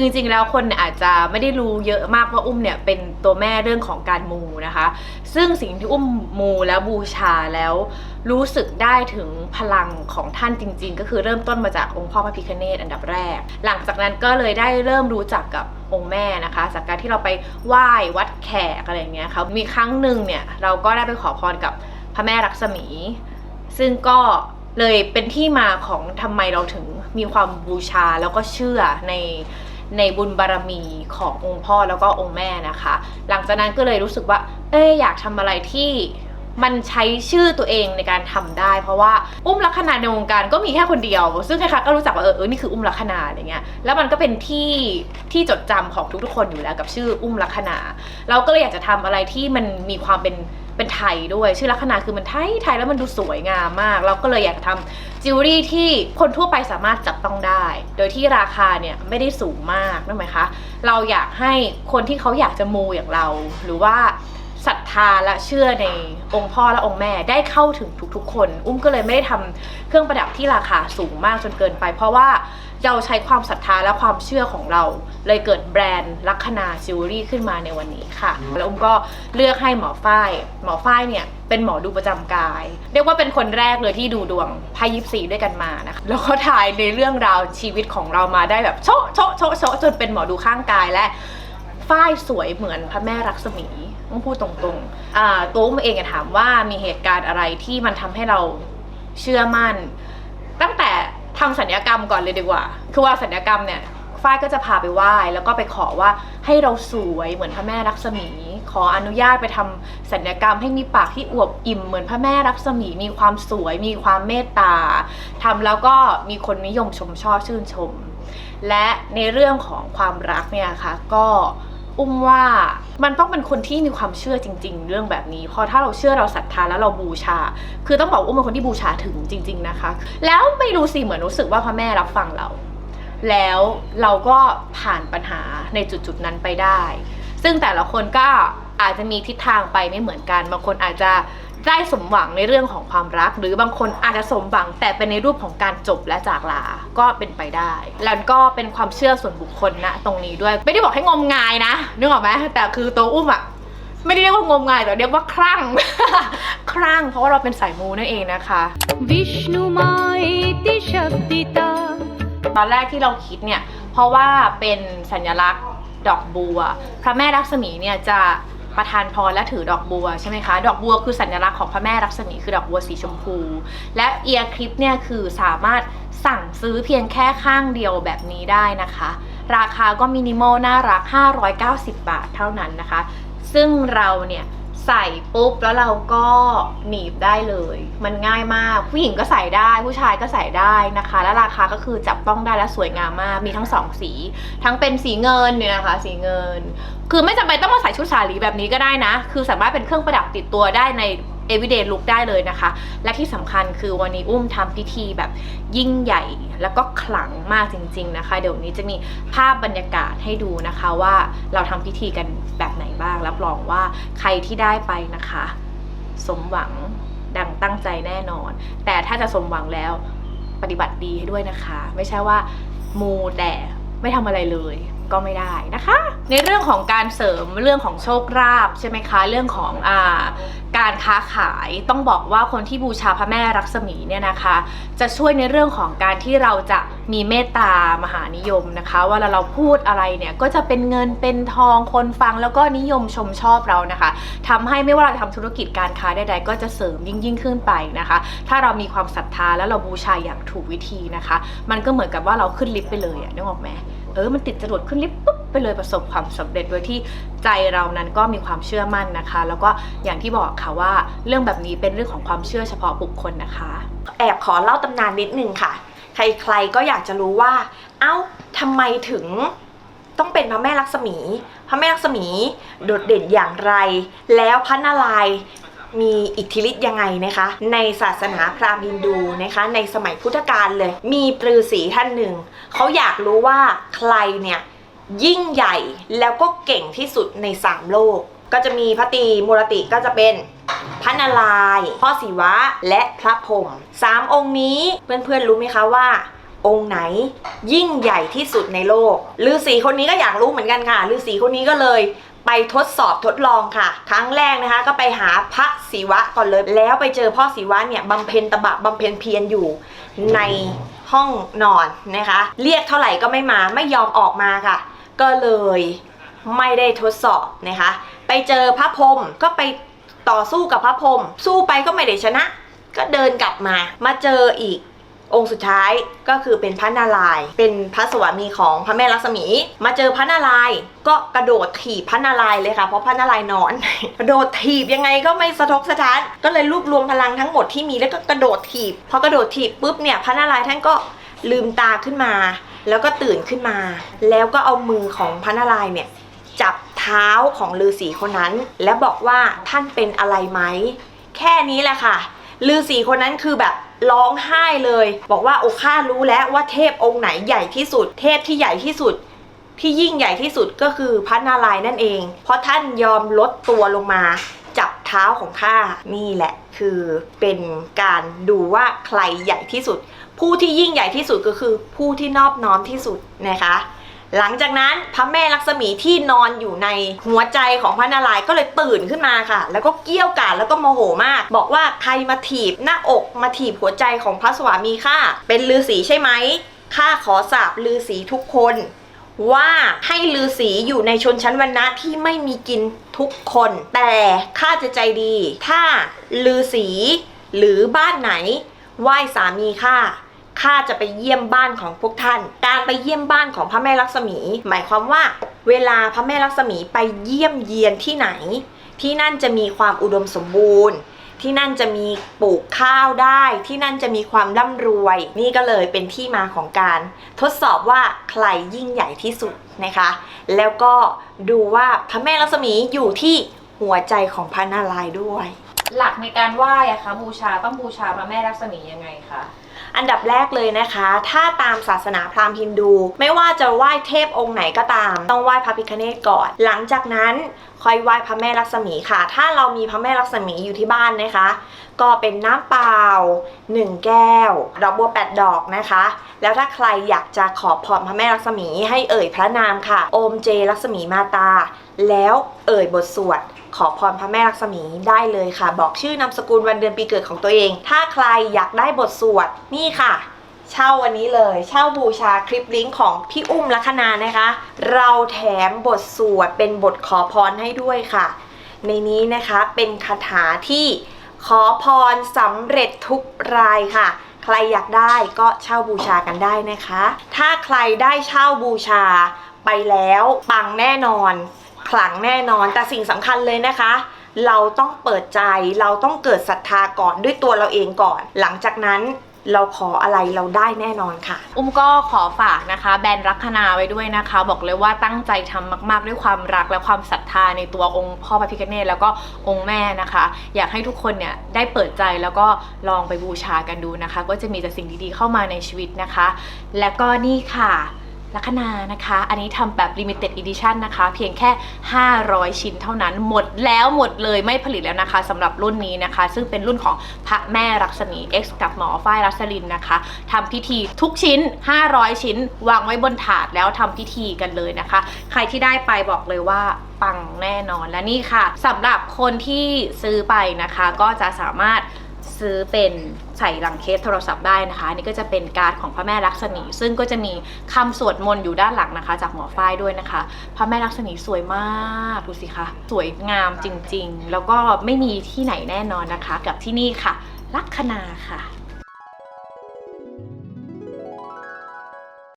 คือจริงๆแล้วคนอาจจะไม่ได้รู้เยอะมากว่าอุ้มเนี่ยเป็นตัวแม่เรื่องของการมูนะคะ ซึ่งสิ่งที่อุ้มมูแล้วบูชาแล้วรู้สึกได้ถึงพลังของท่านจริง ๆ ก็คือเริ่มต้นมาจากองค์พ่อพระพิฆเนศอันดับแรก หลังจากนั้นก็เลยได้เริ่มรู้จักกับองค์แม่นะคะจากการที่เราไปไหว้วัดแขกอะไรอย่างเงี้ยค่ะมีครั้งหนึ่งเนี่ยเราก็ได้ไปขอพรกับพระแม่ลักษมี ซึ่งก็เลยเป็นที่มาของทำไมเราถึงมีความบูชาแล้วก็เชื่อใน ในบุญบารมีขององค์พ่อแล้วก็องค์แม่นะคะ หลังจากนั้นก็เลยรู้สึกว่า เอ้ยอยากทำอะไรที่มันใช้ชื่อตัวเองในการทำได้ เพราะว่าอุ้มลักษณะในวงการก็มีแค่คนเดียว ซึ่งใครๆก็รู้จักว่าเออเออนี่คืออุ้มลักษณะอะไรเงี้ยแล้วมันก็เป็นที่ที่จดจำของทุกๆคนอยู่แล้วกับชื่ออุ้มลักษณะเราก็เลยอยากจะทำอะไรที่มันมีความเป็น เป็นไทยด้วย ชื่อลักษณะคือมันไทยไทยแล้วมันดูสวยงามมาก เราก็เลยอยากทำจิวเวลรี่ที่คนทั่วไปสามารถจับต้องได้ โดยที่ราคาเนี่ยไม่ได้สูงมากนั่นหมายคะเราอยากให้คนที่เขาอยากจะมูอย่างเรา หรือว่าศรัทธาและเชื่อในองค์พ่อและองค์แม่ได้เข้าถึงทุกๆ คน อุ้มก็เลยไม่ได้ทำเครื่องประดับที่ราคาสูงมากจนเกินไป เพราะว่า เราใช้ความศรัทธาและความเชื่อของเรา เลยเกิดแบรนด์ลัคนาจิวเวลรี่ขึ้นมาในวันนี้ค่ะ แล้วอุ้มก็เลือกให้หมอฝ้ายหมอฝ้ายเนี่ยเป็นหมอดูประจำกาย เรียกว่าเป็นคนแรกเลยที่ดูดวงไพ่ยิปซีด้วยกันมานะคะแล้วก็ถ่ายในเรื่องราวชีวิตของเรามาได้แบบโชะโชะโชะโชะจนเป็นหมอดูข้างกายและฝ้ายสวยเหมือนพระแม่รักษมีต้องพูดตรงๆตัวอุ้มเองอะถามว่ามีเหตุการณ์อะไรที่มันทำให้เราเชื่อมั่น ตั้งแต่ ทำสัญญกรรมก่อนเลยดีกว่า คือว่าสัญญกรรมเนี่ยฝ้ายก็จะพาไปไหว้แล้วก็ไปขอว่าให้เราสวยเหมือนพระแม่รักษมี ขออนุญาตไปทำสัญญกรรมให้มีปากที่อวบอิ่มเหมือนพระแม่รักษมี มีความสวย มีความเมตตาทำแล้วก็มีคนนิยมชมชอบชื่นชม และในเรื่องของความรักเนี่ยค่ะก็ อุ้มว่ามันต้องเป็นคนที่มีความเชื่อจริง ๆ เรื่องแบบนี้เพราะถ้าเราเชื่อเราศรัทธาแล้วเราบูชา คือต้องบอกอุ้มเป็นคนที่บูชาถึงจริง ๆนะคะ แล้วไม่รู้สิเหมือนรู้สึกว่าพ่อแม่รับฟังเรา แล้วเราก็ผ่านปัญหาในจุดๆนั้นไปได้ ซึ่งแต่ละคนก็ อาจจะมีทิศทางไปไม่เหมือนกัน บางคนอาจจะได้สมหวังในเรื่องของความรัก หรือบางคนอาจจะสมหวังแต่เป็นในรูปของการจบและจากลาก็เป็นไปได้ แล้วก็เป็นความเชื่อส่วนบุคคลนะตรงนี้ด้วย ไม่ได้บอกให้งมงายนะนึกออกไหมแต่คือตัวอุ้มอะไม่ได้เรียกว่างมงายแต่เรียกว่าคลั่ง คลั่ง เพราะว่าเราเป็นสายมูนั่นเองนะคะวิชนุมายติชบดิตาตอนแรกที่เราคิดเนี่ย เพราะว่าเป็นสัญลักษณ์ดอกบัว พระแม่ลักษมีเนี่ยจะ ประทานพรและถือดอกบัวใช่ไหมคะ ดอกบัวคือสัญลักษณ์ของพระแม่รักษมีคือดอกบัวสีชมพู และเอียร์คลิปเนี่ยคือสามารถสั่งซื้อเพียงแค่ข้างเดียวแบบนี้ได้นะคะ ราคาก็มินิมอลน่ารัก 590 บาทเท่านั้นนะคะ ซึ่งเราเนี่ย ใส่ปุ๊บแล้วเราก็หนีบได้เลย มันง่ายมาก ผู้หญิงก็ใส่ได้ผู้ชายก็ใส่ได้นะคะ และราคาก็คือจับต้องได้และสวยงามมาก มีทั้งสองสี ทั้งเป็นสีเงินเนี่ยนะคะ สีเงิน คือไม่จำเป็นต้องมาใส่ชุดสาลีแบบนี้ก็ได้นะ คือสามารถเป็นเครื่องประดับติดตัวได้ใน everyday look ได้เลยนะคะ และที่สำคัญคือวันนี้อุ้มทำพิธีแบบยิ่งใหญ่ แล้วก็ขลังมากจริง ๆนะคะ เดี๋ยวนี้จะมีภาพบรรยากาศให้ดูนะคะว่าเราทำพิธีกันแบบไหนบ้าง รับรองว่าใครที่ได้ไปนะคะ สมหวังดังตั้งใจแน่นอน แต่ถ้าจะสมหวังแล้วปฏิบัติดีให้ด้วยนะคะ ไม่ใช่ว่ามูแต่ไม่ทำอะไรเลย ก็ไม่ได้นะคะ ในเรื่องของการเสริมเรื่องของโชคลาภใช่ไหมคะ เรื่องของอ่าการค้าขายต้องบอกว่าคนที่บูชาพระแม่รักษมีเนี่ยนะคะ จะช่วยในเรื่องของการที่เราจะมีเมตตามหานิยมนะคะวลาเราพูดอะไรเนี่ยก็จะเป็นเงินเป็นทองคนฟังแล้วก็นิยมชมชอบเรานะคะทำให้ไม่ว่าเราจะทำธุรกิจการค้าใดๆก็จะเสริมยิ่งยิ่งขึ้นไปนะคะ ถ้าเรามีความศรัทธาแล้วเราบูชาอย่างถูกวิธีนะคะ มันก็เหมือนกับว่าเราขึ้นลิฟต์ไปเลยอะนึกออกไหม เออมันติดจรวดขึ้นลิฟต์ปุ๊บไปเลยประสบความสำเร็จโดยที่ใจเรานั้นก็มีความเชื่อมั่นนะคะ แล้วก็อย่างที่บอกค่ะว่าเรื่องแบบนี้เป็นเรื่องของความเชื่อเฉพาะบุคคลนะคะ แอบขอเล่าตำนานนิดนึงค่ะ ใครๆก็อยากจะรู้ว่า เอ้าทำไมถึงต้องเป็นพระแม่ลักษมี พระแม่ลักษมีโดดเด่นอย่างไร แล้วพระนารายณ์ มีอิทธิฤทธิ์ยังไงนะคะ ในศาสนาพราหมณ์ฮินดูนะคะ ในสมัยพุทธกาลเลย มีปรือสีท่านหนึ่ง เขาอยากรู้ว่าใครเนี่ยยิ่งใหญ่แล้วก็เก่งที่สุดในสามโลก ก็จะมีพระตีมูรติก็จะเป็นพระนารายณ์พ่อศิวะและพระพรหมสามองค์นี้เพื่อนๆรู้ไหมคะว่าองค์ไหนยิ่งใหญ่ที่สุดในโลกฤาษีคนนี้ก็อยากรู้เหมือนกันค่ะฤาษีคนนี้ก็เลย ไปทดสอบทดลองค่ะ ครั้งแรกนะคะ ก็ไปหาพระศิวะก่อนเลย แล้วไปเจอพ่อศิวะเนี่ยบำเพ็ญตบะบำเพ็ญเพียรอยู่ในห้องนอนนะคะ เรียกเท่าไหร่ก็ไม่มาไม่ยอมออกมาค่ะ ก็เลยไม่ได้ทดสอบนะคะ ไปเจอพระพรหมก็ไปต่อสู้กับพระพรหมสู้ไปก็ไม่ได้ชนะ ก็เดินกลับมา มาเจออีก องค์สุดท้ายก็คือเป็นพระนารายณ์เป็นพระสวามีของพระแม่ลักษมี มาเจอพระนารายณ์ก็กระโดดถีบพระนารายณ์เลยค่ะ เพราะพระนารายณ์นอน กระโดดถีบยังไงก็ไม่สะทกสะท้าน ก็เลยรวบรวมพลังทั้งหมดที่มีแล้วก็กระโดดถีบพอกระโดดถีบปุ๊บเนี่ยพระนารายณ์ท่านก็ลืมตาขึ้นมา แล้วก็ตื่นขึ้นมา แล้วก็เอามือของพระนารายณ์เนี่ยจับเท้าของฤาษีคนนั้น และบอกว่าท่านเป็นอะไรไหมแค่นี้แหละค่ะ ฤาษีคนนั้นคือแบบร้องไห้เลย บอกว่าโอ้ข้ารู้แล้วว่าเทพองค์ไหนใหญ่ที่สุด เทพที่ใหญ่ที่สุด ที่ยิ่งใหญ่ที่สุดก็คือพระนารายณ์นั่นเอง เพราะท่านยอมลดตัวลงมา จับเท้าของข้านี่แหละ คือเป็นการดูว่าใครใหญ่ที่สุด ผู้ที่ยิ่งใหญ่ที่สุดก็คือผู้ที่นอบน้อมที่สุดนะคะ หลังจากนั้นพระแม่ลักษมีที่นอนอยู่ในหัวใจของพระนารายณ์ก็เลยตื่นขึ้นมาค่ะ แล้วก็เกี้ยวกาดแล้วก็โมโหมาก บอกว่าใครมาถีบหน้าอกมาถีบหัวใจของพระสวามีข้าเป็นฤาษีใช่ไหมข้าขอสาบฤาษีทุกคน ว่าให้ฤาษีอยู่ในชนชั้นวรรณะที่ไม่มีกินทุกคน แต่ข้าจะใจดี ถ้าฤาษีหรือบ้านไหนไหว้สามีข้า ข้าจะไปเยี่ยมบ้านของพวกท่าน การไปเยี่ยมบ้านของพระแม่ลักษมี หมายความว่า เวลาพระแม่ลักษมีไปเยี่ยมเยียนที่ไหน ที่นั่นจะมีความอุดมสมบูรณ์ที่นั่นจะมีปลูกข้าวได้ ที่นั่นจะมีความร่ำรวย นี่ก็เลยเป็นที่มาของการทดสอบว่าใครยิ่งใหญ่ที่สุดนะคะ แล้วก็ดูว่าพระแม่ลักษมีอยู่ที่หัวใจของพระนารายณ์ด้วย หลักในการไหว้อะคะบูชาต้องบูชาพระแม่ลักษมียังไงคะอันดับแรกเลยนะคะ ถ้าตามศาสนาพราหมณ์ฮินดู ไม่ว่าจะไหว้เทพองค์ไหนก็ตาม ต้องไหว้พระพิฆเนศก่อน หลังจากนั้นค่อยไหว้พระแม่ลักษมีค่ะ ถ้าเรามีพระแม่ลักษมีอยู่ที่บ้านนะคะ ก็เป็นน้ำเปล่า 1 แก้ว ดอกบัวแปดดอกนะคะ แล้วถ้าใครอยากจะขอพรพระแม่ลักษมีให้เอ่ยพระนามค่ะ โอมเจลักษมีมาตา แล้วเอ่ยบทสวด ขอพรพระแม่ลักษมีได้เลยค่ะ บอกชื่อนามสกุลวันเดือนปีเกิดของตัวเอง ถ้าใครอยากได้บทสวดนี่ค่ะ เช่าวันนี้เลย เช่าบูชาคลิปลิงก์ของพี่อุ้มลัคนานะคะ เราแถมบทสวดเป็นบทขอพรให้ด้วยค่ะ ในนี้นะคะเป็นคาถาที่ขอพรสำเร็จทุกรายค่ะ ใครอยากได้ก็เช่าบูชากันได้นะคะ ถ้าใครได้เช่าบูชาไปแล้วปังแน่นอน ขลังแน่นอน แต่สิ่งสำคัญเลยนะคะ เราต้องเปิดใจเราต้องเกิดศรัทธาก่อนด้วยตัวเราเองก่อน หลังจากนั้นเราขออะไรเราได้แน่นอนค่ะ อุ้มก็ขอฝากนะคะ แบรนด์รัคนาไว้ด้วยนะคะ บอกเลยว่าตั้งใจทำมากๆ ด้วยความรักและความศรัทธาในตัวองค์พ่อพระพิฆเนศแล้วก็องค์แม่นะคะ อยากให้ทุกคนเนี่ยได้เปิดใจแล้วก็ลองไปบูชากันดูนะคะ ก็จะมีแต่สิ่งดีๆเข้ามาในชีวิตนะคะ และก็นี่ค่ะ ลัคนานะคะ อันนี้ทำแบบ limited edition นะคะ เพียงแค่ 500 ชิ้นเท่านั้น หมดแล้วหมดเลยไม่ผลิตแล้วนะคะสำหรับรุ่นนี้นะคะ ซึ่งเป็นรุ่นของพระแม่รักษมี X กับหมอฝ้ายรัสลินนะคะทำพิธีทุกชิ้น 500 ชิ้น วางไว้บนถาดแล้วทำพิธีกันเลยนะคะ ใครที่ได้ไปบอกเลยว่าปังแน่นอนและนี่ค่ะสำหรับคนที่ซื้อไปนะคะ ก็จะสามารถ ซื้อเป็นใส่หลังเคสโทรศัพท์ได้นะคะอันนี่ก็จะเป็นการ์ดของพระแม่ลักษมี ซึ่งก็จะมีคำสวดมนต์อยู่ด้านหลังนะคะ จากหมอฝ้ายด้วยนะคะ พระแม่ลักษมีสวยมากดูสิคะสวยงามจริงๆ แล้วก็ไม่มีที่ไหนแน่นอนนะคะ กับที่นี่ค่ะ ลัคนาค่ะ